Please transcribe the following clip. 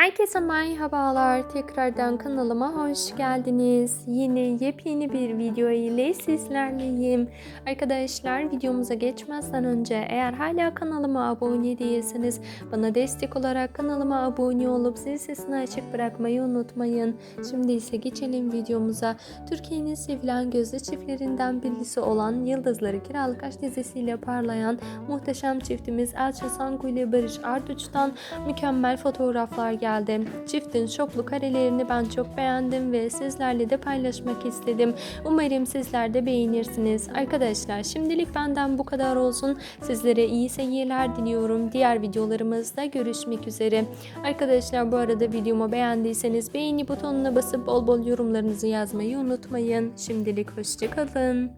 Herkese merhabalar. Tekrardan kanalıma hoş geldiniz. Yine yepyeni bir video ile sizlerleyim. Arkadaşlar videomuza geçmezden önce eğer hala kanalıma abone değilseniz bana destek olarak kanalıma abone olup zil sesini açık bırakmayı unutmayın. Şimdi ise geçelim videomuza. Türkiye'nin sevilen gözde çiftlerinden birisi olan Yıldızları Kiralık Aşk dizisiyle parlayan muhteşem çiftimiz Elçin Sangu ile Barış Arduç'tan mükemmel fotoğraflar geldi. Çiftin şoklu karelerini ben çok beğendim ve sizlerle de paylaşmak istedim. Umarım sizler de beğenirsiniz. Arkadaşlar şimdilik benden bu kadar olsun. Sizlere iyi seyirler diliyorum. Diğer videolarımızda görüşmek üzere. Arkadaşlar bu arada videomu beğendiyseniz beğeni butonuna basıp bol bol yorumlarınızı yazmayı unutmayın. Şimdilik hoşçakalın.